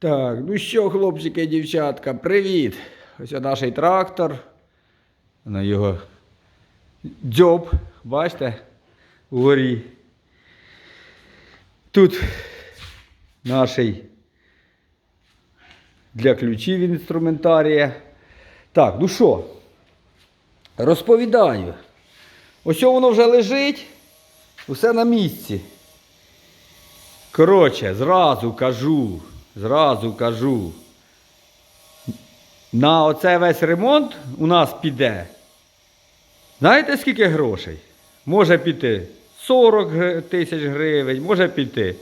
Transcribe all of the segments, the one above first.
Так, ну що, хлопчики і дівчатка, привіт! Ось наш трактор. На його дзьоб, бачите, вгорі. Тут наш для ключів інструментарія. Так, ну що, розповідаю. Ось воно вже лежить, усе на місці. Коротше, зразу кажу, зразу кажу. На оцей весь ремонт у нас піде. Знаєте, скільки грошей? Може піти 40 тисяч гривень, може піти.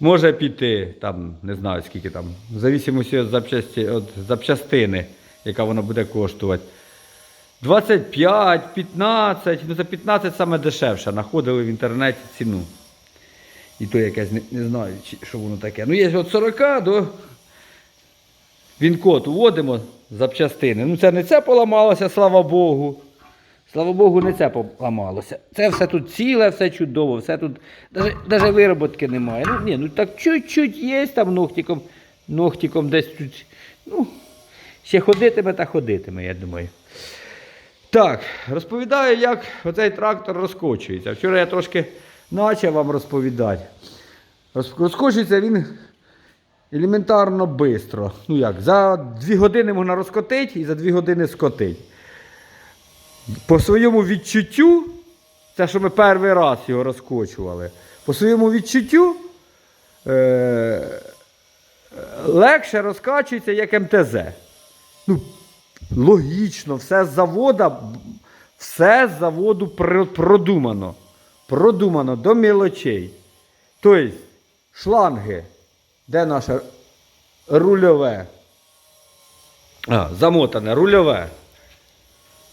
Може піти, там, не знаю скільки там, в зависимості від, запчасті, від запчастини, яка вона буде коштувати. 25, 15, ну це 15 саме дешевше. Знаходили в інтернеті ціну. І то якесь не, не знаю, що воно таке. Ну, є від 40 до він-код уводимо запчастини. Ну, це не це поламалося, слава Богу. Слава Богу, не це поламалося. Це все тут ціле, все чудово, все тут. Навіть вироботки немає. Ну, ні, ну так чуть-чуть є там ногтиком, ногтиком десь тут. Ну, ще ходитиме та ходитиме, я думаю. Так, розповідаю, як оцей трактор розкочується. Вчора я трошки почав вам розповідати. Роз- Розкочується він елементарно швидко. Ну як, за 2 години можна розкотити і за 2 години скотити. По своєму відчуттю, це що ми перший раз його розкочували, по своєму відчуттю е- легше розкачується, як МТЗ. Ну, логічно, все з завода, все з заводу продумано. Продумано до мілочей. Тобто, шланги, де наше рульове? А, замотане, рульове.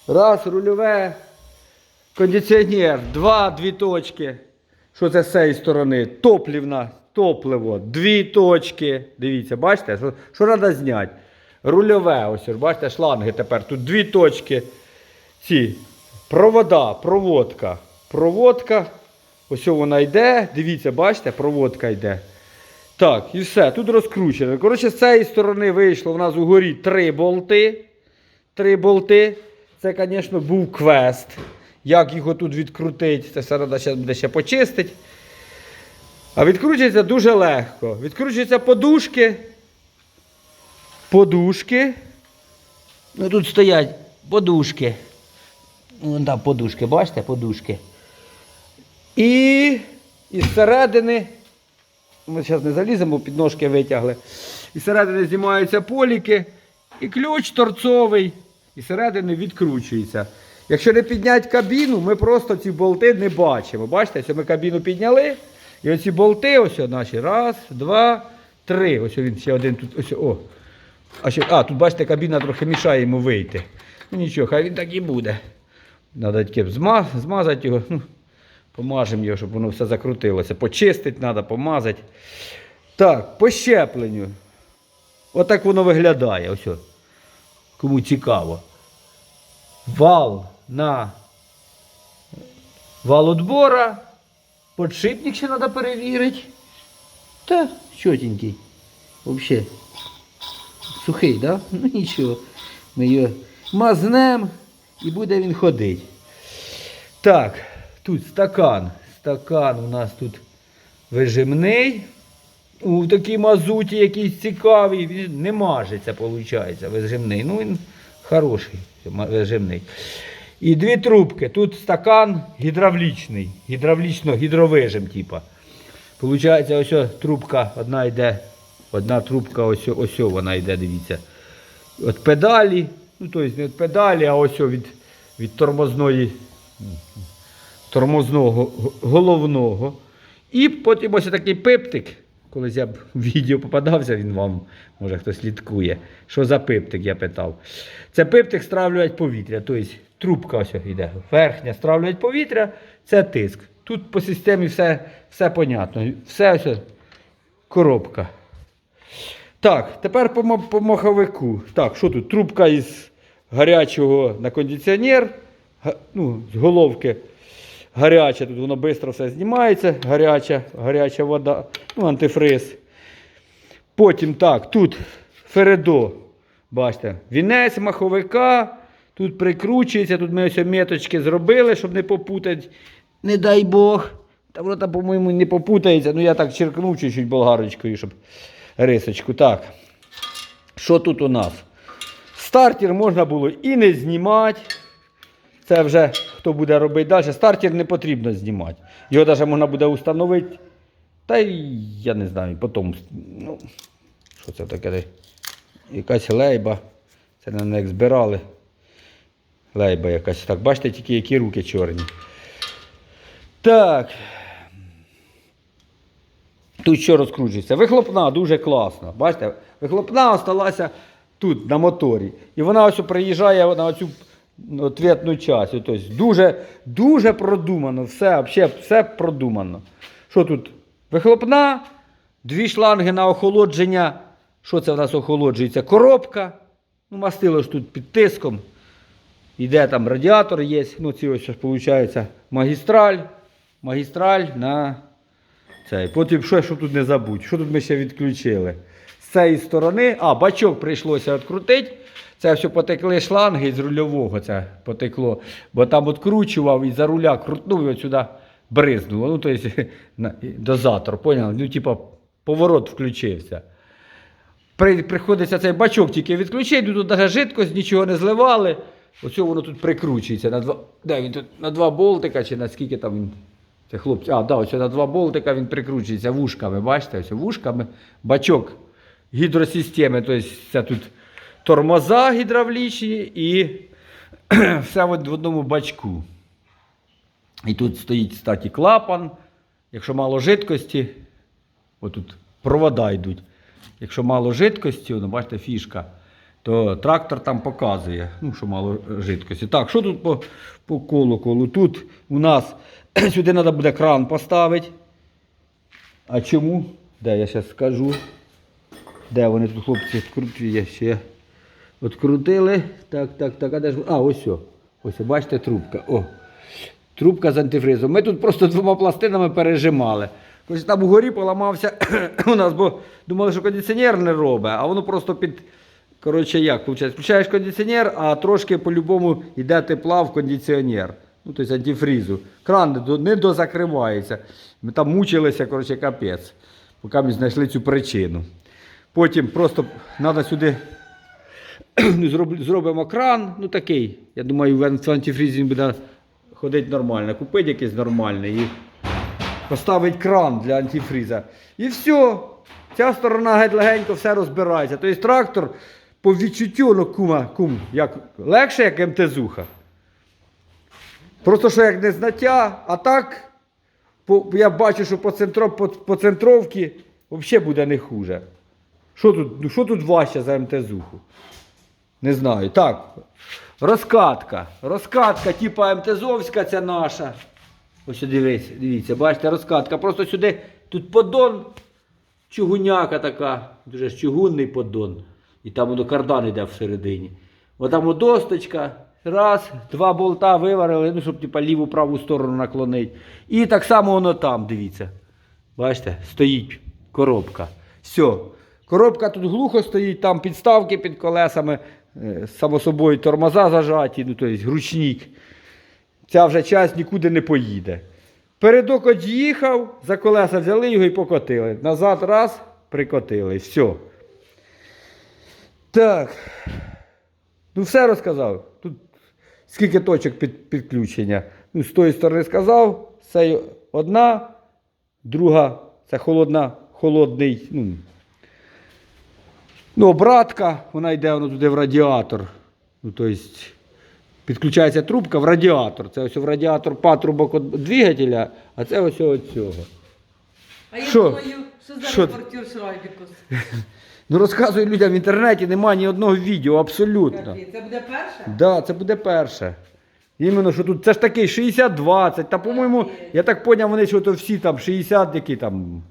Раз, рульове, кондиціонер, два, дві точки. Що це з цієї сторони? Топлівна, топливо, дві точки. Дивіться, бачите, що, що треба зняти? Рульове, ось, бачите, шланги тепер. Тут дві точки. Ці провода, проводка. Проводка. Ось вона йде. Дивіться, бачите, проводка йде. Так, і все, тут розкручено. Коротше, з цієї сторони вийшло в нас угорі три болти. Три болти. Це, звісно, був квест. Як його тут відкрутити, це все треба буде ще почистити. А відкручується дуже легко. Відкручуються подушки. Подушки. Ну тут стоять подушки. Вон там подушки, бачите, подушки. І із середини, ми зараз не заліземо, підножки витягли. Із середини знімаються поліки, і ключ торцовий, і середини відкручується. Якщо не підняти кабіну, ми просто ці болти не бачимо. Бачите, ось ми кабіну підняли, і оці болти, ось наші. Раз, два, три. Ось він ще один тут. Ось, о. А, ще, а, тут бачите, кабіна трохи мішає йому вийти. Ну нічого, хай він так і буде. Треба зма- змазати його. Ну, помажемо його, щоб воно все закрутилося. Почистити треба, помазати. Так, по щепленню. Отак воно виглядає. Ось. Кому цікаво. Вал на вал отбора. Подшипник ще треба перевірити. Та чотенький. Взагалі. Сухий, да? Ну нічого. Ми його мазнем і буде він ходити. Так, тут стакан. Стакан у нас тут вижимний. У такій мазуті якийсь цікавий. Він не мажеться, виходить, вижимний. Ну він хороший, вижимний. І дві трубки. Тут стакан гідравлічний. Гідравлічно, гідровижим, типа. Получається, ось трубка одна йде, одна трубка, ось, ось вона йде, дивіться. От педалі, ну тобто не від педалі, а ось від, від тормозної, тормозного головного. І потім ось такий пиптик. Колись я б в відео попадався, він вам, може хтось слідкує. Що за пиптик, я питав. Це пиптик стравлювати повітря. Тобто трубка ось йде. Верхня стравлювати повітря, це тиск. Тут по системі все, все понятно. Все ось коробка. Так, тепер по, по маховику. Так, що тут? Трубка із гарячого на кондиціонер, ну, з головки. Гаряча, тут воно швидко все знімається, гаряча, гаряча вода, ну, антифриз. Потім так, тут Фередо. Бачите, вінець маховика. Тут прикручується, тут ми ось меточки зробили, щоб не попутати. Не дай Бог. Та воно по-моєму, не попутається. Ну я так черкнув чуть-чуть болгарочкою, щоб рисочку. Так. Що тут у нас? Стартер можна було і не знімати. Це вже хто буде робити далі. Стартер не потрібно знімати. Його навіть можна буде встановити. Та й я не знаю, потім. Ну, що це таке? Якась лейба. Це на як збирали. Лейба якась. Так, бачите, тільки які руки чорні. Так. Тут що розкручується? Вихлопна дуже класна. Бачите, вихлопна осталася тут, на моторі. І вона ось приїжджає на цю ответну часть. Тобто дуже, дуже продумано. Все, взагалі, все продумано. Що тут? Вихлопна, дві шланги на охолодження. Що це в нас охолоджується? Коробка. Ну, мастило ж тут під тиском. Іде там радіатор є. Ну, ці ось виходить магістраль. Магістраль на цей. Потім що, що тут не забудь? Що тут ми ще відключили? З цієї сторони, а, бачок прийшлося відкрутити. Це все потекли шланги з рульового це потекло. Бо там відкручував і за руля крутнув і от сюди бризнуло. Ну, тобто дозатор, поняв? Ну, типа, поворот включився. При, приходиться цей бачок тільки відключити, тут навіть жидкость, нічого не зливали. Оце воно тут прикручується на два. Де він тут на два болтика, чи на скільки там він. Це хлопці. А, да, ось на два болтика він прикручується вушками. Бачите, ось вушками. Бачок гідросистеми. Тобто це тут тормоза гідравлічні і все в одному бачку. І тут стоїть, кстати, клапан. Якщо мало жидкості, отут провода йдуть. Якщо мало жидкості, ну, бачите, фішка, то трактор там показує, ну, що мало жидкості. Так, що тут по, по колоколу? Тут у нас сюди треба буде кран поставити. А чому? Де я зараз скажу. Де вони тут, хлопці, відкручують, я ще відкрутили. Так, так, так, а де ж? А, ось. Ось, бачите, трубка. О. Трубка з антифризом. Ми тут просто двома пластинами пережимали. Ось там угорі поламався у нас, бо думали, що кондиціонер не робить, а воно просто під. Коротше, як виходить? Включаєш кондиціонер, а трошки по-любому йде тепла в кондиціонер. Ну, тобто антифрізу. Кран не дозакривається. Ми там мучилися, коротше, капець, поки ми знайшли цю причину. Потім просто треба сюди зробимо кран, ну такий. Я думаю, в ан- в антифрізі буде ходити нормально. Купити якийсь нормальний і поставити кран для антифріза. І все. Ця сторона геть легенько все розбирається. Тобто трактор по відчуттю, ну кума, кум, як, легше, як МТЗуха. Просто що як не знаття, а так по, я бачу, що по, центро, по, по центровці взагалі буде не хуже. Що тут, ну, що тут важче за МТЗуху? Не знаю. Так. Розкатка. Розкатка, типа МТЗовська ця наша. Ось дивіться, дивіться, бачите, розкатка. Просто сюди тут поддон, чугуняка така, дуже ж чугунний поддон. І там воно кардан йде всередині. Отам от досточка. Раз, два болта виварили, ну, щоб типа, ліву праву сторону наклонити. І так само воно там, дивіться. Бачите, стоїть коробка. Все. Коробка тут глухо стоїть, там підставки під колесами, е, само собою тормоза зажаті, ну, тобто гручник. Ця вже часть нікуди не поїде. Передок од'їхав, за колеса взяли його і покотили. Назад раз, прикотили. Все. Так. Ну, все розказав. Тут скільки точок під, підключення. Ну, з тої сторони сказав, це одна, друга це холодна, холодний. Ну, ну, обратка, вона йде воно туди в радіатор. Ну, тобто, підключається трубка в радіатор. Це ось в радіатор патрубок двигателя, а це ось від цього. А я Що? думаю, що за Що ти? репортер Шрайбікус? Ну розказую людям в інтернеті, немає ні одного відео, абсолютно. Це буде перше? Да, це буде перше. Іменно, що тут це ж такий 60-20. Та, по-моєму, я так поняв, вони що то всі там 60, які там.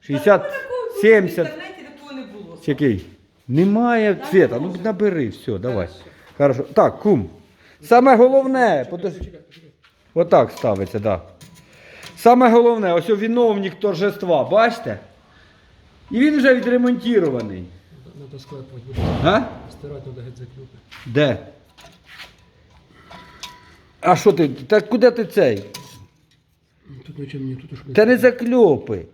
60, В 70. інтернеті такого не було. Який? Немає цвіта. Ну набери, все, давай. Хорошо. Так, кум. Саме головне. Отак ставиться, так. Да. Саме головне, ось виновник торжества, бачите? І він вже відремонтований. Надо буде. А? Стирати надо геть заклюпи. Де? А що ти? Так куди ти цей? Тут нічого мені, тут уж Та не закльопи.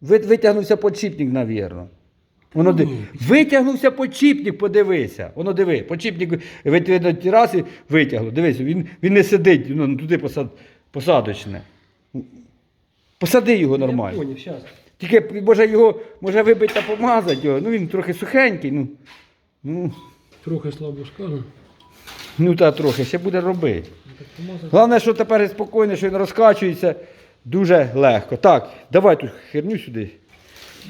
Ви- Витягнувся подшипник, навірно. Воно ди- Витягнувся подшипник, подивися. Воно диви, подшипник видно, раз і витягло. Дивись, він, він не сидить, ну, туди посад, посадочне. Посади його нормально. Тільки може його може вибити та помазати його. Ну він трохи сухенький. Ну, ну, Трохи слабо скажу. ну та трохи, ще буде робити. Головне, що тепер спокійно, що він розкачується дуже легко. Так, давай тут херню сюди.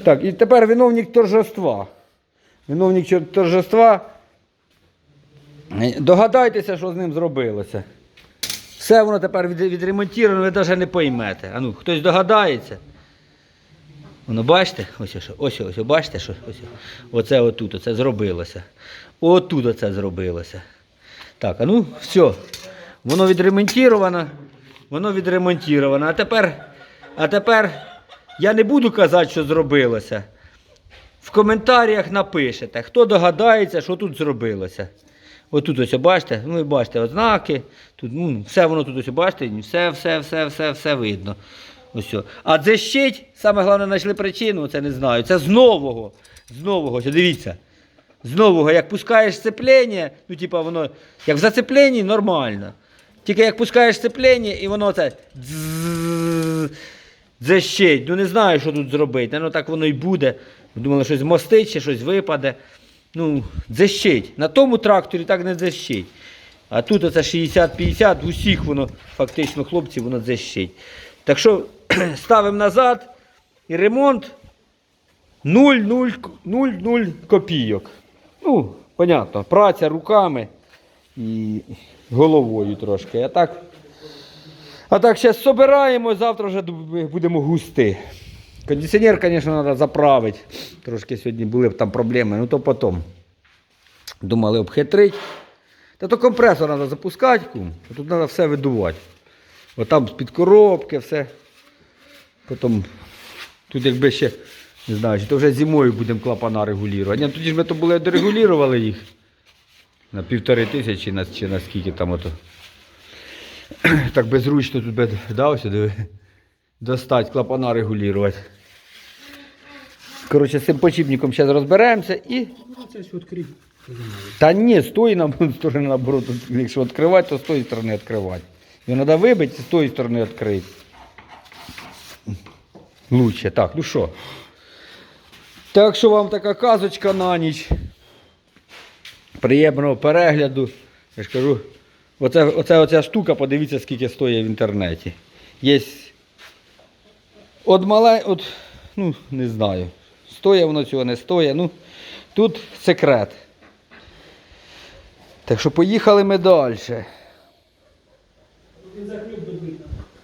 Так, і тепер виновник торжества. Виновник торжества. Догадайтеся, що з ним зробилося. Все воно тепер від, відремонтовано, ви навіть не поймете. А ну, хтось догадається. Воно бачите? Ось, ось, ось, ось, бачите, що ось, оце отут, оце зробилося. Отут оце зробилося. Так, а ну, все. Воно відремонтовано. Воно відремонтовано. А тепер, а тепер я не буду казати, що зробилося. В коментарях напишете, хто догадається, що тут зробилося. Отут ось бачите, ну ви бачите ознаки, тут, ну, все воно тут ось бачите, все, все, все, все, все видно. Ось. А дзищить, саме головне, знайшли причину, це не знаю. Це з нового. З нового, ось дивіться. З нового, як пускаєш сцеплення, ну типа воно, як в зацепленні, нормально. Тільки як пускаєш сцеплення, і воно це дзищить. Ну не знаю, що тут зробити. Ну так воно і буде. Думали, щось мостить, чи щось випаде. Ну, дзищить. На тому тракторі так не дзищить. А тут оце 60-50, в усіх воно, фактично, хлопці, воно дзищить. Так що ставимо назад і ремонт 0-0 копійок. Ну, понятно, праця руками і головою трошки. А так, а так зараз собираємо, завтра вже будемо густи. Кондиціонер, звісно, треба заправити. Трошки сьогодні були б там проблеми, ну то потім. Думали обхитрити. Та то компресор треба запускати, тут треба все видувати. От там з-під коробки, все. Потім тут якби ще, не знаю, чи то вже зимою будемо клапана регулювати. Ні, тоді ж ми то були дорегулювали їх на півтори тисячі на, чи на скільки там ото. Так безручно тут би сюди достать, клапана регулювати. Коротше, з цим почіпником зараз розберемося і. Ну, це. Та ні, з тої сторони наоборот, якщо відкривати, то з тої сторони відкривати. Його треба вибити, з тої сторони відкрити. Лучше. Так, ну що. Так що вам така казочка на ніч. Приємного перегляду. Я ж кажу, оце, оце, оця штука, подивіться, скільки стоїть в інтернеті. Є. От мале, от, ну, не знаю. Стоїть воно цього, не стоїть. Ну, тут секрет. Так що поїхали ми далі.